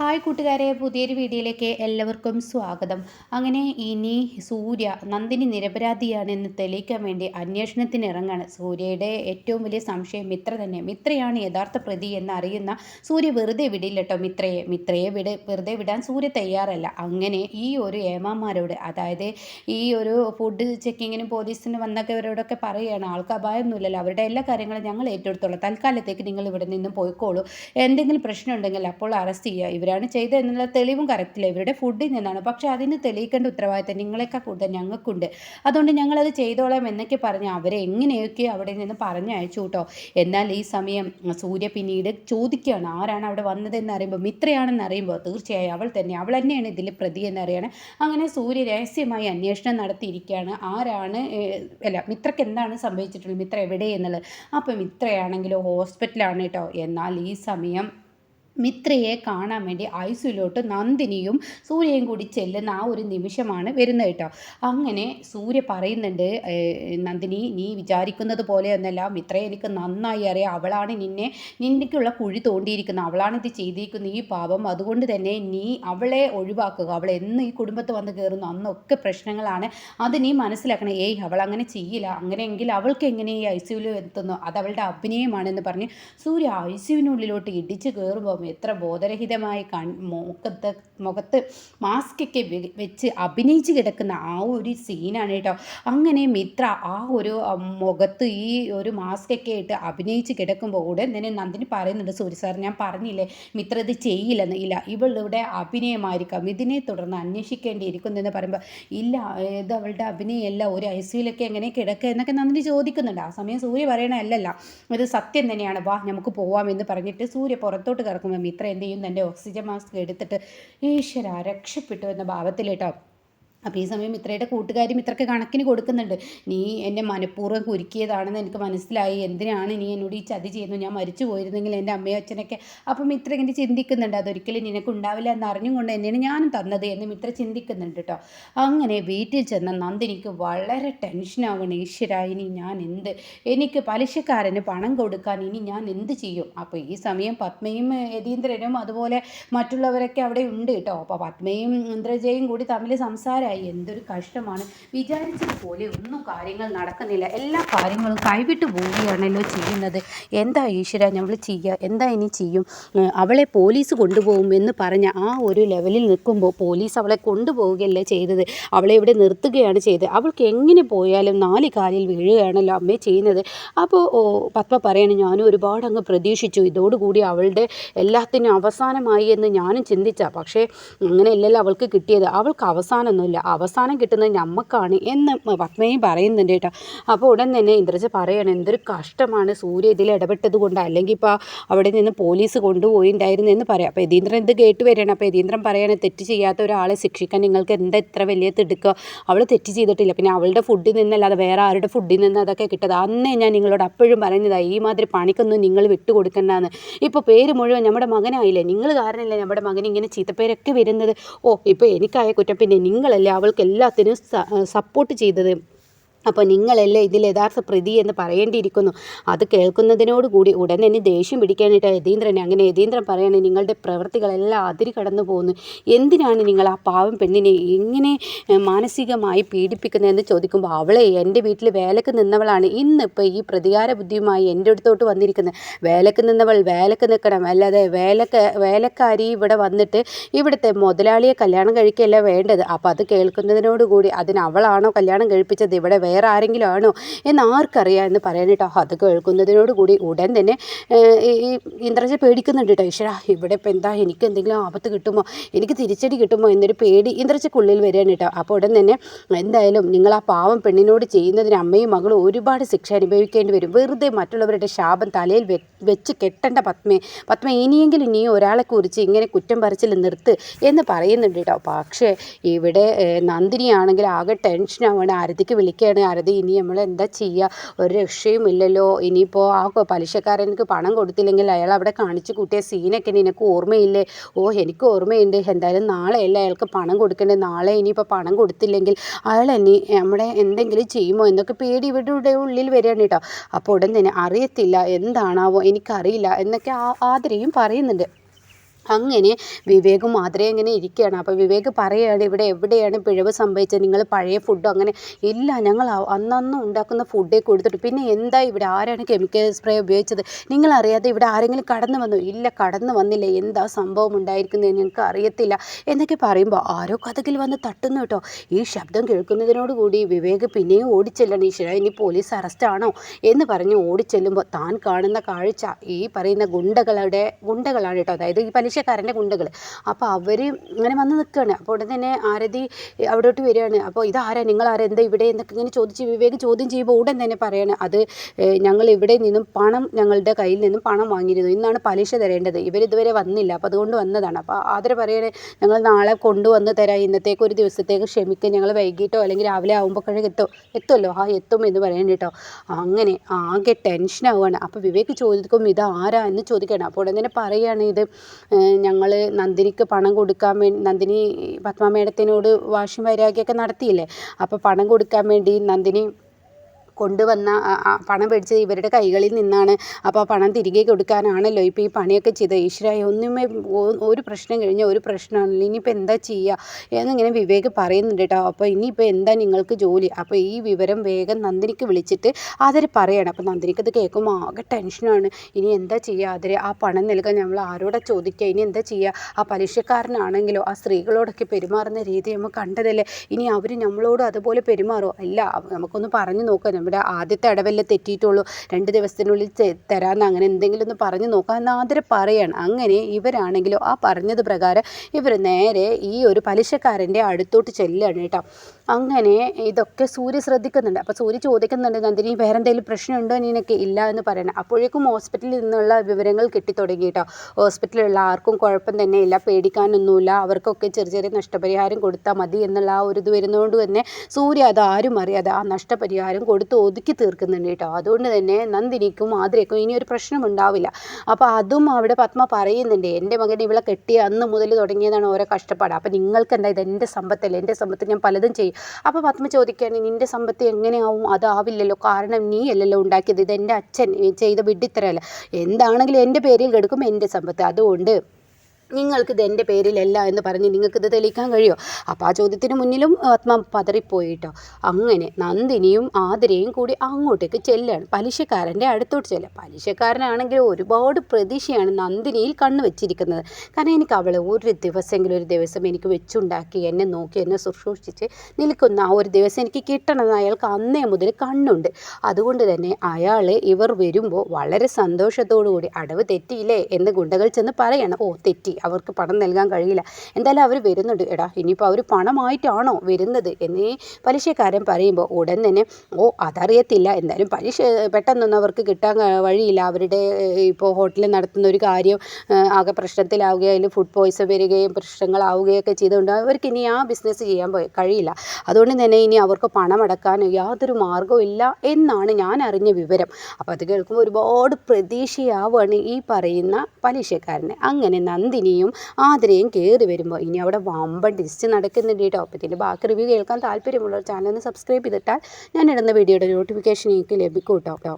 Hi കൂട്ടുകാരെ പുതിയൊരു വീഡിയോയിലേക്ക് എല്ലാവർക്കും സ്വാഗതം. അങ്ങനെ ഇനി സൂര്യ നന്ദിനി നിരപരാധിയാണെന്ന് തെളിയിക്കാൻ വേണ്ടി അന്വേഷണത്തിന് ഇറങ്ങാണ്. സൂര്യയുടെ ഏറ്റവും വലിയ സംശയം മിത്ര തന്നെ. മിത്രയാണ് യഥാർത്ഥ പ്രതി എന്ന് അറിയുന്ന സൂര്യ വെറുതെ വിടില്ല കേട്ടോ മിത്രയെ. മിത്രയെ വിട് വെറുതെ വിടാൻ സൂര്യ തയ്യാറല്ല. അങ്ങനെ ഈ ഒരു ഏമാന്മാരോട് അതായത് ഈ ഒരു ഫുഡ് ചെക്കിങ്ങിനും പോലീസിന് വന്നവരോടൊക്കെ പറയുകയാണ് ആൾക്ക് അപായമൊന്നുമില്ലല്ലോ. അവരുടെ എല്ലാ കാര്യങ്ങളും ഞങ്ങൾ ഏറ്റെടുത്തോളാം. തൽക്കാലത്തേക്ക് നിങ്ങൾ ഇവിടെ നിന്ന് പോയിക്കോളൂ. എന്തെങ്കിലും പ്രശ്നമുണ്ടെങ്കിൽ അപ്പോൾ അറസ്റ്റ് ചെയ്യുക. ഇവരാണ് ചെയ്തതെന്നുള്ള തെളിവും കറക്റ്റില്ല. ഇവരുടെ ഫുഡിൽ നിന്നാണ്. പക്ഷേ അതിന് തെളിയിക്കേണ്ട ഉത്തരവാദിത്തം നിങ്ങളെക്കാൾ കൂടുതൽ ഞങ്ങൾക്കുണ്ട്. അതുകൊണ്ട് ഞങ്ങളത് ചെയ്തോളാം എന്നൊക്കെ പറഞ്ഞ് അവരെ എങ്ങനെയൊക്കെ അവിടെ നിന്ന് പറഞ്ഞയച്ചു കേട്ടോ എന്നാൽ ഈ സമയം സൂര്യ പിന്നീട് ചോദിക്കുകയാണ് ആരാണ് അവിടെ വന്നതെന്ന് അറിയുമ്പോൾ? മിത്രയാണെന്ന് അറിയുമ്പോൾ തീർച്ചയായും അവൾ തന്നെ. അവൾ തന്നെയാണ് ഇതിൽ പ്രതി എന്നറിയാണ് അങ്ങനെ സൂര്യ രഹസ്യമായി അന്വേഷണം നടത്തിയിരിക്കുകയാണ്. ആരാണ് അല്ല മിത്രക്ക് എന്താണ് സംഭവിച്ചിട്ടുള്ളത്? മിത്ര എവിടെ എന്നുള്ളത്? അപ്പം മിത്രയാണെങ്കിലോ ഹോസ്പിറ്റലാണ് കേട്ടോ എന്നാൽ ഈ സമയം മിത്രയെ കാണാൻ വേണ്ടി ഐസുലോട്ട് നന്ദിനിയും സൂര്യയും കൂടി ചെല്ലുന്ന ആ ഒരു നിമിഷമാണ് വരുന്നത് കേട്ടോ. അങ്ങനെ സൂര്യ പറയുന്നുണ്ട് നന്ദിനി നീ വിചാരിക്കുന്നത് പോലെയൊന്നല്ല മിത്രയെ എനിക്ക് നന്നായി അറിയാം. അവളാണ് നിന്നെ നിന്നേക്കുള്ള കുഴി തോണ്ടിയിരിക്കുന്നത്. അവളാണ് ഇത് ചെയ്തിരിക്കുന്നത്. ഈ പാപം അതുകൊണ്ട് തന്നെ നീ അവളെ ഒഴിവാക്കുക. അവൾ എന്ന് ഈ കുടുംബത്ത് വന്ന് കയറുന്നു. അന്നൊക്കെ പ്രശ്നങ്ങളാണ്. അത് നീ മനസ്സിലാക്കണം. ഏയ് അവൾ അങ്ങനെ ചെയ്യില്ല. അങ്ങനെയെങ്കിൽ അവൾക്ക് എങ്ങനെ ഈ ഐ സിയുവിൽ എത്തുന്നു? അത് അവളുടെ അഭിനയമാണെന്ന് പറഞ്ഞ് സൂര്യ ഐ സിയുവിനുള്ളിലോട്ട് ഇടിച്ച് കയറുമ്പോൾ എത്ര ബോധരഹിതമായി കൺ മുഖത്ത് മുഖത്ത് മാസ്കൊക്കെ വെച്ച് അഭിനയിച്ച് കിടക്കുന്ന ആ ഒരു സീനാണ് കേട്ടോ. അങ്ങനെ മിത്ര ആ ഒരു മുഖത്ത് ഈ ഒരു മാസ്കൊക്കെ ഇട്ട് അഭിനയിച്ച് കിടക്കുമ്പോൾ ഉടൻ തന്നെ നന്ദിനി പറയുന്നുണ്ട് സൂര്യ സാർ ഞാൻ പറഞ്ഞില്ലേ മിത്ര ഇത് ചെയ്യില്ലെന്ന്. ഇല്ല ഇവളുടെ അഭിനയമായിരിക്കാം. ഇതിനെ തുടർന്ന് അന്വേഷിക്കേണ്ടിയിരിക്കുന്നു എന്ന് പറയുമ്പോൾ ഇല്ല ഇത് അവളുടെ അഭിനയമല്ല ഒരു ഐ സിയിലൊക്കെ എങ്ങനെ കിടക്കുക എന്നൊക്കെ നന്ദിനി ചോദിക്കുന്നുണ്ട്. ആ സമയം സൂര്യ പറയണ അല്ലല്ല ഇത് സത്യം തന്നെയാണ്. വാ നമുക്ക് പോവാം എന്ന് പറഞ്ഞിട്ട് സൂര്യ പുറത്തോട്ട് കിടക്കുമ്പോൾ മിത്ര എന്ത് ഓക്സിജൻ മാസ്ക് എടുത്തിട്ട് ഈശ്വര രക്ഷപ്പെട്ടു എന്ന ഭാവത്തിൽ കേട്ടോ അപ്പോൾ ഈ സമയം മിത്രയുടെ കൂട്ടുകാരി ഇത്രയ്ക്ക് കണക്കിന് കൊടുക്കുന്നുണ്ട്. നീ എന്നെ മനഃപൂർവം കുരുക്കിയതാണെന്ന് എനിക്ക് മനസ്സിലായി. എന്തിനാണ് നീ എന്നോട് ഈ ചതി ചെയ്യുന്നു ഞാൻ മരിച്ചു പോയിരുന്നെങ്കിൽ എന്റെ അമ്മയും അച്ഛനൊക്കെ അപ്പം മിത്ര ഇങ്ങനെ ചിന്തിക്കുന്നുണ്ട്. അതൊരിക്കലും നിനക്ക് ഉണ്ടാവില്ല എന്ന് അറിഞ്ഞുകൊണ്ട് തന്നെയാണ് ഞാനും തന്നത് എന്ന് മിത്ര ചിന്തിക്കുന്നുണ്ട് കേട്ടോ. അങ്ങനെ വീട്ടിൽ ചെന്ന നന്ദിനിക്ക് വളരെ ടെൻഷനാവണം ഈശ്വര ഇനി ഞാൻ എന്ത്? എനിക്ക് പലിശക്കാരന് പണം കൊടുക്കാൻ ഇനി ഞാൻ എന്ത് ചെയ്യും? അപ്പോൾ ഈ സമയം പത്മയും യതീന്ദ്രനും അതുപോലെ മറ്റുള്ളവരൊക്കെ അവിടെ ഉണ്ട് കേട്ടോ. അപ്പോൾ പത്മയും ഇന്ദ്രജയും കൂടി തമ്മിൽ സംസാരം മനസ്സിലായി എന്തൊരു കഷ്ടമാണ്. വിചാരിച്ചതുപോലെ ഒന്നും കാര്യങ്ങൾ നടക്കുന്നില്ല. എല്ലാ കാര്യങ്ങളും കൈവിട്ട് പോവുകയാണല്ലോ ചെയ്യുന്നത്. എന്താ ഈശ്വര നമ്മൾ ചെയ്യുക എന്താ ഇനി ചെയ്യും? അവളെ പോലീസ് കൊണ്ടുപോകും എന്ന് പറഞ്ഞ ആ ഒരു ലെവലിൽ നിൽക്കുമ്പോൾ പോലീസ് അവളെ കൊണ്ടുപോവുകയല്ലേ ചെയ്തത്? അവളെ ഇവിടെ നിർത്തുകയാണ് ചെയ്തത്. അവൾക്ക് എങ്ങനെ പോയാലും നാല് കാലിൽ വീഴുകയാണല്ലോ അമ്മേ ചെയ്യുന്നത്. അപ്പോൾ പത്മ പറയണം ഞാനും ഒരുപാട് അങ്ങ് പ്രതീക്ഷിച്ചു. ഇതോടുകൂടി അവളുടെ എല്ലാത്തിനും അവസാനമായി എന്ന് ഞാനും ചിന്തിച്ച. പക്ഷേ അങ്ങനെയല്ലല്ലോ അവൾക്ക് കിട്ടിയത്. അവൾക്ക് അവസാനമൊന്നുമില്ല. അവസാനം കിട്ടുന്നത് ഞമ്മക്കാണ് എന്ന് പത്മയും പറയുന്നുണ്ട് കേട്ടോ. അപ്പോൾ ഉടൻ തന്നെ ഇന്ദ്രജ പറയണം എന്തൊരു കഷ്ടമാണ് സൂര്യ ഇതിൽ ഇടപെട്ടത് കൊണ്ട് അല്ലെങ്കിൽ ഇപ്പോൾ അവിടെ നിന്ന് പോലീസ് കൊണ്ടുപോയിണ്ടായിരുന്നു എന്ന് പറയാം. അപ്പോൾ യതീന്ദ്രൻ ഇത് കേട്ട് വരികയാണ്. അപ്പോൾ യതീന്ദ്രൻ പറയാണ് തെറ്റ് ചെയ്യാത്ത ഒരാളെ ശിക്ഷിക്കാൻ നിങ്ങൾക്ക് എന്താ ഇത്ര വലിയ തിടുക്കുക അവൾ തെറ്റ് ചെയ്തിട്ടില്ല. പിന്നെ അവളുടെ ഫുഡിൽ നിന്നല്ലാതെ വേറെ ആരുടെ ഫുഡിൽ നിന്ന് അതൊക്കെ കിട്ടത്? അന്നേ ഞാൻ നിങ്ങളോട് അപ്പോഴും പറഞ്ഞതാണ് ഈ മാതിരി പണിക്കൊന്നും നിങ്ങൾ വിട്ടുകൊടുക്കണ്ടെന്ന് ഇപ്പോൾ പേര് മുഴുവൻ നമ്മുടെ മകനായില്ലേ? നിങ്ങൾ കാരണമല്ലേ നമ്മുടെ മകൻ ഇങ്ങനെ ചീത്തപ്പേരൊക്കെ വരുന്നത്? ഓ ഇപ്പോൾ എനിക്കായ കുറ്റം. പിന്നെ നിങ്ങളല്ലേ അവൾക്ക് എല്ലാത്തിനും സപ്പോർട്ട് ചെയ്തത് അപ്പോൾ നിങ്ങളല്ലേ ഇതിൽ യഥാർത്ഥ പ്രതി എന്ന് പറയേണ്ടിയിരിക്കുന്നു. അത് കേൾക്കുന്നതിനോടുകൂടി ഉടൻ തന്നെ ദേഷ്യം പിടിക്കാനായിട്ട് യതീന്ദ്രനെ അങ്ങനെ യതീന്ദ്രൻ പറയാണ് നിങ്ങളുടെ പ്രവൃത്തികളെല്ലാം അതിരി കടന്നു പോകുന്നു എന്തിനാണ് നിങ്ങൾ ആ പാവം പെണ്ണിനെ എങ്ങനെ മാനസികമായി പീഡിപ്പിക്കുന്നതെന്ന് ചോദിക്കുമ്പോൾ അവളെ എന്റെ വീട്ടിൽ വേലക്ക് നിന്നവളാണ്. ഇന്ന് ഇന്നിപ്പോൾ ഈ പ്രതികാര ബുദ്ധിയുമായി എന്റെ അടുത്തോട്ട് വന്നിരിക്കുന്നത്. വേലക്ക് നിന്നവൾ വേലക്ക് നിൽക്കണം. അല്ലാതെ വേലക്ക വേലക്കാരി ഇവിടെ വന്നിട്ട് ഇവിടുത്തെ മുതലാളിയെ കല്യാണം കഴിക്കുകയല്ല വേണ്ടത്. അപ്പോൾ അത് കേൾക്കുന്നതിനോടുകൂടി അതിന് അവളാണോ കല്യാണം കഴിപ്പിച്ചത്? ഇവിടെ വേറെ ആരെങ്കിലും ആണോ എന്ന് ആർക്കറിയാം എന്ന് പറയാനായിട്ട് അത് കേൾക്കുന്നതിനോട് കൂടി ഉടൻ തന്നെ ഈ ഇന്ദ്രജ പേടിക്കുന്നുണ്ട് കേട്ടോ. ഈശ്വര ഇവിടെ ഇപ്പം എന്താ എനിക്ക് എന്തെങ്കിലും ആപത്ത് കിട്ടുമോ? എനിക്ക് തിരിച്ചടി കിട്ടുമോ? എന്നൊരു പേടി ഇന്ദ്രജക്കുള്ളിൽ വരികയാണ് കേട്ടോ. അപ്പോൾ ഉടൻ തന്നെ എന്തായാലും നിങ്ങൾ ആ പാവം പെണ്ണിനോട് ചെയ്യുന്നതിന് അമ്മയും മകളും ഒരുപാട് ശിക്ഷ അനുഭവിക്കേണ്ടി വരും. വെറുതെ മറ്റുള്ളവരുടെ ശാപം തലയിൽ വെച്ച് കെട്ടേണ്ട പത്മേ പത്മ ഇനിയെങ്കിലും നീ ഒരാളെ കുറിച്ച് ഇങ്ങനെ കുറ്റം പറിച്ചിൽ നിർത്ത് എന്ന് പറയുന്നുണ്ട് കേട്ടോ. പക്ഷേ ഇവിടെ നന്ദിനിയാണെങ്കിൽ ആകെ ടെൻഷനാവാണ്. ആരതിക്ക് വിളിക്കുകയാണ് പറഞ്ഞ് ആരതി ഇനി നമ്മൾ എന്താ ചെയ്യുക ഒരു രക്ഷയും ഇല്ലല്ലോ. ഇനിയിപ്പോൾ ആ പലിശക്കാരനക്ക് പണം കൊടുത്തില്ലെങ്കിൽ അയാൾ അവിടെ കാണിച്ചു കൂട്ടിയ സീനൊക്കെ നിനക്ക് ഓർമ്മയില്ലേ? ഓ എനിക്ക് ഓർമ്മയുണ്ട്. എന്തായാലും നാളെ അല്ല അയാൾക്ക് പണം കൊടുക്കേണ്ടത്. നാളെ ഇനിയിപ്പോൾ പണം കൊടുത്തില്ലെങ്കിൽ അയാൾ എന്നെ നമ്മുടെ എന്തെങ്കിലും ചെയ്യുമോ? എന്നൊക്കെ പേടി ഇവിടെ ഉള്ളിൽ വരികയാണ് കേട്ടോ. അപ്പോൾ ഉടൻ തന്നെ അറിയത്തില്ല. എന്താണാവോ? എനിക്കറിയില്ല. എന്നൊക്കെ ആതിരയും പറയുന്നുണ്ട്. അങ്ങനെ വിവേകും മാത്രമേ ഇങ്ങനെ ഇരിക്കുകയാണ്. അപ്പോൾ വിവേക് പറയുകയാണ് ഇവിടെ എവിടെയാണ് പിഴവ് സംഭവിച്ചത്? നിങ്ങൾ പഴയ ഫുഡ് അങ്ങനെ ഇല്ല ഞങ്ങൾ അന്നന്ന് ഉണ്ടാക്കുന്ന ഫുഡേ കൊടുത്തിട്ട് പിന്നെ എന്താ ഇവിടെ ആരാണ് കെമിക്കൽ സ്പ്രേ ഉപയോഗിച്ചത്? നിങ്ങൾ അറിയാതെ ഇവിടെ ആരെങ്കിലും കടന്നു വന്നു? ഇല്ല കടന്നു വന്നില്ല. എന്താ സംഭവം ഉണ്ടായിരിക്കുന്നത് ഞങ്ങൾക്ക് അറിയത്തില്ല. എന്നൊക്കെ പറയുമ്പോൾ ആരോ കഥകിൽ വന്ന് തട്ടുന്നു കേട്ടോ. ഈ ശബ്ദം കേൾക്കുന്നതിനോടുകൂടി വിവേക് പിന്നെയും ഓടിച്ചെല്ലണം. ഈശ്വര ഇനി പോലീസ് അറസ്റ്റാണോ എന്ന് പറഞ്ഞ് ഓടിച്ചെല്ലുമ്പോൾ താൻ കാണുന്ന കാഴ്ച ഈ പറയുന്ന ഗുണ്ടകളുടെ ഗുണ്ടകളാണ് കേട്ടോ. അതായത് ഈ പലിശ പലിശക്കാരന്റെ ഗുണ്ടകൾ അപ്പോൾ അവർ ഇങ്ങനെ വന്ന് നിൽക്കുകയാണ് അപ്പോൾ ഉടനെ തന്നെ ആരതി അവിടോട്ട് വരികയാണ്. അപ്പോൾ ഇതാരാ? നിങ്ങൾ ആരാ എന്താ ഇവിടെ? എന്നൊക്കെ ഇങ്ങനെ ചോദിച്ച് വിവേക് ചോദ്യം ചെയ്യുമ്പോൾ ഉടൻ തന്നെ പറയാണ് അത് ഞങ്ങൾ ഇവിടെ നിന്നും പണം ഞങ്ങളുടെ കയ്യിൽ നിന്നും പണം വാങ്ങിയിരുന്നു. ഇന്നാണ് പലിശ തരേണ്ടത്. ഇവരിതുവരെ വന്നില്ല. അപ്പോൾ അതുകൊണ്ട് വന്നതാണ്. അപ്പോൾ ആദര പറയണേ ഞങ്ങൾ നാളെ കൊണ്ടുവന്ന് തരാം. ഇന്നത്തേക്ക് ഒരു ദിവസത്തേക്ക് ക്ഷമിക്കുക ഞങ്ങൾ വൈകിട്ടോ അല്ലെങ്കിൽ രാവിലെ ആകുമ്പോഴേക്കും എത്തും എത്തുമല്ലോ ആ എത്തും എന്ന് പറയണം കേട്ടോ. അങ്ങനെ ആകെ ടെൻഷനാവുകയാണ് അപ്പോൾ വിവേക് ചോദിക്കും ഇത് ആരാ എന്ന് ചോദിക്കണം അപ്പോൾ ഉടൻ തന്നെ പറയുകയാണ് ഇത് ഞങ്ങൾ നന്ദിനിക്ക് പണം കൊടുക്കാൻ വേണ്ടി നന്ദിനി പത്മ മേഡത്തിനോട് വാശിയും വൈരാഗ്യമൊക്കെ നടത്തിയില്ലേ? അപ്പോൾ പണം കൊടുക്കാൻ വേണ്ടി നന്ദിനി കൊണ്ടുവന്ന പണം മേടിച്ചത് ഇവരുടെ കൈകളിൽ നിന്നാണ്. അപ്പോൾ ആ പണം തിരികെ കൊടുക്കാനാണല്ലോ ഇപ്പോൾ ഈ പണിയൊക്കെ ചെയ്ത ഈശ്വരായ ഒന്നുമേ ഒരു പ്രശ്നം കഴിഞ്ഞാൽ ഒരു പ്രശ്നമാണല്ലോ. ഇനിയിപ്പോൾ എന്താ ചെയ്യുക എന്നിങ്ങനെ വിവേക് പറയുന്നുണ്ട് കേട്ടോ. അപ്പോൾ ഇനിയിപ്പോൾ എന്താ നിങ്ങൾക്ക് ജോലി? അപ്പോൾ ഈ വിവരം വേഗം നന്ദിനിക്ക് വിളിച്ചിട്ട് ആദരെ പറയണം. അപ്പോൾ നന്ദിനിക്ക് ഇത് കേൾക്കുമ്പോൾ ആകെ ടെൻഷനാണ്. ഇനി എന്താ ചെയ്യുക ആദരെ ആ പണം നൽകാൻ നമ്മൾ ആരോടെ ചോദിക്കുക ഇനി എന്താ ചെയ്യുക ആ പലിശക്കാരനാണെങ്കിലോ ആ സ്ത്രീകളോടൊക്കെ പെരുമാറുന്ന രീതി നമ്മൾ കണ്ടതല്ലേ? ഇനി അവർ നമ്മളോട് അതുപോലെ പെരുമാറുമോ അല്ല നമുക്കൊന്ന് പറഞ്ഞു നോക്കാം. ഇവിടെ ആദ്യത്തെ അടവല്ലേ തെറ്റിയിട്ടുള്ളൂ. രണ്ട് ദിവസത്തിനുള്ളിൽ തരാമെന്ന് അങ്ങനെ എന്തെങ്കിലും ഒന്ന് പറഞ്ഞു നോക്കാം എന്നാതിരെ പറയാണ്. അങ്ങനെ ഇവരാണെങ്കിലോ ആ പറഞ്ഞത് പ്രകാരം ഇവർ നേരെ ഈ ഒരു പലിശക്കാരന്റെ അടുത്തോട്ട് ചെല്ലുകയാണ് കേട്ടോ. അങ്ങനെ ഇതൊക്കെ സൂര്യ ശ്രദ്ധിക്കുന്നുണ്ട്. അപ്പോൾ സൂര്യ ചോദിക്കുന്നുണ്ട് നന്ദിനി വേറെ എന്തെങ്കിലും പ്രശ്നമുണ്ടോ നിനക്ക്? ഇല്ല എന്ന് പറയണം. അപ്പോഴേക്കും ഹോസ്പിറ്റലിൽ നിന്നുള്ള വിവരങ്ങൾ കിട്ടിത്തുടങ്ങി കേട്ടോ. ഹോസ്പിറ്റലിലുള്ള ആർക്കും കുഴപ്പം തന്നെ ഇല്ല പേടിക്കാനൊന്നുമില്ല. അവർക്കൊക്കെ ചെറിയ ചെറിയ നഷ്ടപരിഹാരം കൊടുത്താൽ മതി എന്നുള്ള ആ ഒരു ഇത് വരുന്നതുകൊണ്ട് തന്നെ സൂര്യ അത് ആരും അറിയാതെ ആ നഷ്ടപരിഹാരം കൊടുത്ത് ഒതുക്കി തീർക്കുന്നുണ്ട് കേട്ടോ. അതുകൊണ്ട് തന്നെ നന്ദിനിക്കും ആതിരയ്ക്കും ഇനി ഒരു പ്രശ്നം ഉണ്ടാവില്ല. അപ്പോൾ അതും അവിടെ പത്മ പറയുന്നുണ്ട് എന്റെ മകൻ ഇവളെ കെട്ടിയ അന്ന് മുതൽ തുടങ്ങിയതാണ് ഓരോ കഷ്ടപ്പാട്. അപ്പോൾ നിങ്ങൾക്ക് എന്താ ഇത്? എന്റെ സമ്പത്തല്ല? എന്റെ സമ്പത്ത് ഞാൻ പലതും ചെയ്യും. അപ്പോൾ പത്മ ചോദിക്കുകയാണ് നിന്റെ സമ്പത്ത് എങ്ങനെയാവും? അതാവില്ലല്ലോ. കാരണം നീ അല്ലല്ലോ ഉണ്ടാക്കിയത്. ഇത് എന്റെ അച്ഛൻ ചെയ്ത വിഡിത്തരല്ല എന്താണെങ്കിലും എന്റെ പേരിൽ കെടുക്കും എന്റെ സമ്പത്ത്. അതുകൊണ്ട് നിങ്ങൾക്കിത് എന്റെ പേരിലല്ല എന്ന് പറഞ്ഞ് നിങ്ങൾക്കിത് തെളിയിക്കാൻ കഴിയുമോ അപ്പോൾ ആ ചോദ്യത്തിന് മുന്നിലും ആത്മ പതറിപ്പോയിട്ടോ. അങ്ങനെ നന്ദിനിയും ആതിരയും കൂടി അങ്ങോട്ടേക്ക് ചെല്ലുകയാണ് പലിശക്കാരന്റെ അടുത്തോട്ട് ചെല്ലുക പലിശക്കാരനാണെങ്കിൽ ഒരുപാട് പ്രതീക്ഷയാണ് നന്ദിനിയിൽ കണ്ണു വെച്ചിരിക്കുന്നത്. കാരണം എനിക്ക് അവളെ ഒരു ദിവസമെങ്കിലും ഒരു ദിവസം എനിക്ക് വെച്ചുണ്ടാക്കി എന്നെ നോക്കി എന്നെ ശുശ്രൂഷിച്ച് നിൽക്കുന്ന ആ ഒരു ദിവസം എനിക്ക് കിട്ടണമെന്ന് അയാൾക്ക് അന്നേ മുതൽ കണ്ണുണ്ട്. അതുകൊണ്ട് തന്നെ അയാൾ ഇവർ വരുമ്പോൾ വളരെ സന്തോഷത്തോടു കൂടി അടവ് തെറ്റിയില്ലേ എന്ന് ഗുണ്ടകൾ ചെന്ന് പറയണം. ഓ തെറ്റി. അവർക്ക് പണം നൽകാൻ കഴിയില്ല. എന്തായാലും അവർ വരുന്നുണ്ട്. എടാ ഇനിയിപ്പോൾ അവർ പണമായിട്ടാണോ വരുന്നത്? എന്നീ പലിശക്കാരൻ പറയുമ്പോൾ ഉടൻ തന്നെ ഓ അതറിയത്തില്ല. എന്തായാലും പലിശ പെട്ടെന്നൊന്നും അവർക്ക് കിട്ടാൻ വഴിയില്ല. അവരുടെ ഇപ്പോൾ ഹോട്ടലിൽ നടത്തുന്ന ഒരു കാര്യം ആകെ പ്രശ്നത്തിലാവുകയും ഫുഡ് പോയ്സൺ വരികയും പ്രശ്നങ്ങളാവുകയൊക്കെ ചെയ്തുകൊണ്ട് അവർക്ക് ഇനി ആ ബിസിനസ് ചെയ്യാൻ കഴിയില്ല. അതുകൊണ്ട് തന്നെ ഇനി അവർക്ക് പണമടക്കാൻ യാതൊരു മാർഗവും ഇല്ല എന്നാണ് ഞാൻ അറിഞ്ഞ വിവരം. അപ്പോൾ അത് കേൾക്കുമ്പോൾ ഒരുപാട് പ്രതീക്ഷയാവുകയാണ് ഈ പറയുന്ന പലിശക്കാരനെ. അങ്ങനെ നന്ദിനി ഇനിയും ആതിരയും കയറി വരുമ്പോൾ ഇനി അവിടെ വമ്പൻ ഡിസ്റ്റ് നടക്കുന്നുണ്ട് കേട്ടോ അപ്പോൾ ഇതിന്റെ ബാക്കി റിവ്യൂ കേൾക്കാൻ താല്പര്യമുള്ളവർ ചാനൽ ഒന്ന് സബ്സ്ക്രൈബ് ചെയ്തിട്ടാൽ ഞാൻ ഇടുന്ന വീഡിയോയുടെ നോട്ടിഫിക്കേഷൻ എനിക്ക് ലഭിക്കും കേട്ടോ